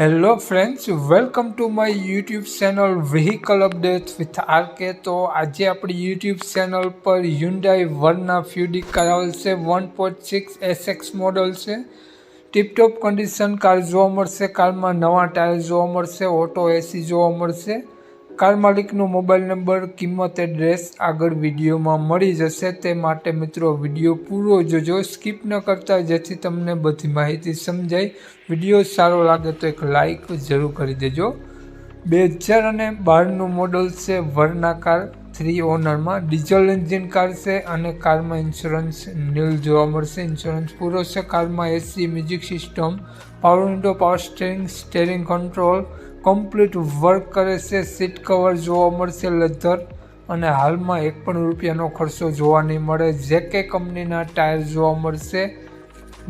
Hello friends welcome to my YouTube channel vehicle updates with RK તો આજે આપણી YouTube channel પર Hyundai Verna ફ્યુડી કરાવેલ છે one point six SX model છે. ટીપટોપ કન્ડિશન કાર જોવા મળશે, કારમાં નવા ટાયર જોવા મળશે ઓટો એસી જોવા મળશે. કાર માલિકનો મોબાઈલ નંબર, કિંમત, એડ્રેસ આગળ વિડીયોમાં મળી જશે. તે માટે મિત્રો, વીડિયો પૂરો જોજો, સ્કીપ ન કરતા, જેથી તમને બધી માહિતી સમજાય. વીડિયો સારો લાગે તો એક લાઈક જરૂર કરી દેજો. બે હજાર અને બારનું મોડલ છે વરના કાર, થ્રી ઓનરમાં. ડીઝલ એન્જિન કાર છે અને કારમાં ઇન્સ્યોરન્સ નીલ જોવા મળશે. ઇન્સ્યોરન્સ પૂરો છે. કારમાં AC music system, power window, power steering steering control complete work કરે છે. સીટ કવર જોવા મળશે લેધર અને હાલમાં એક પણ રૂપિયાનો ખર્ચો જોવા નહીં મળે. જે કે કંપનીના ટાયર જોવા મળશે.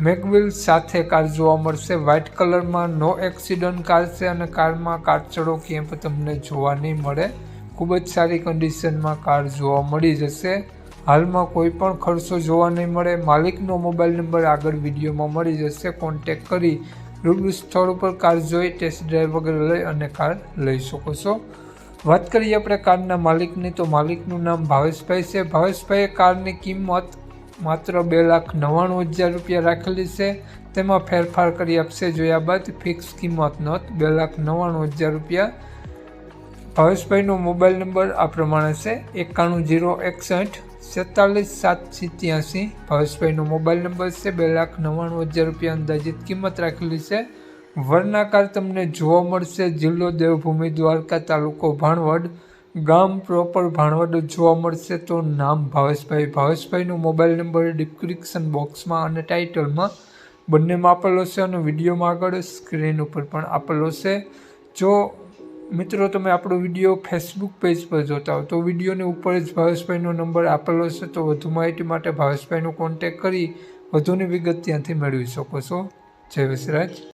મેકવિલ સાથે કાર જોવા મળશે. વ્હાઇટ કલરમાં નો એક્સિડન્ટ કાર છે અને કારમાં કાચડો ક્યાંય પણ તમને જોવા નહીં મળે. ખૂબ જ સારી કન્ડિશનમાં કાર જોવા મળી જશે. હાલમાં કોઈ પણ ખર્ચો જોવા નહીં મળે. માલિકનો મોબાઈલ નંબર આગળ વિડીયોમાં મળી જશે. કોન્ટેક કરી રૂબરૂ સ્થળ ઉપર કાર જોઈ ટેસ્ટ ડ્રાઈવ વગેરે લઈ અને કાર લઈ શકો છો. વાત કરીએ આપણે કારના માલિકની, તો માલિકનું નામ ભાવેશભાઈ છે. ભાવેશભાઈએ કારની કિંમત માત્ર બે લાખ નવ્વાણું હજાર રૂપિયા રાખેલી છે. તેમાં ફેરફાર કરી આપશે. જોયા બાદ ફિક્સ કિંમત નોંધ બે લાખ નવ્વાણું હજાર રૂપિયા ભાવેશભાઈનો મોબાઈલ નંબર આ પ્રમાણે છે. એકાણું જીરો એકસઠ સેતાલીસ સાત સિત્યાસી. ભાવેશભાઈનો મોબાઈલ નંબર છે બે લાખ નવ્વાણું હજાર રૂપિયા અંદાજિત કિંમત રાખેલી છે. વર્ણાકાર તમને જોવા મળશે જિલ્લો દેવભૂમિ દ્વારકા તાલુકો ભાણવડ. ગામ પ્રોપર ભાણવડ જોવા મળશે તો નામ ભાવેશભાઈ. ભાવેશભાઈનો મોબાઈલ નંબર ડિસ્ક્રિપ્શન બોક્સમાં અને ટાઇટલમાં બંનેમાં આપેલો છે અને વિડીયોમાં આગળ સ્ક્રીન ઉપર પણ આપેલો છે. જો મિત્રો, તમે આપણો વીડિયો ફેસબુક પેજ પર જોતા હો, તો વિડીયોની ઉપર જ ભાવેશભાઈનો નંબર આપેલો છે, તો વધુ માહિતી માટે ભાવેશભાઈનો કોન્ટેક કરી વધુની વિગત ત્યાંથી મેળવી શકો છો. જય વિસરાજ.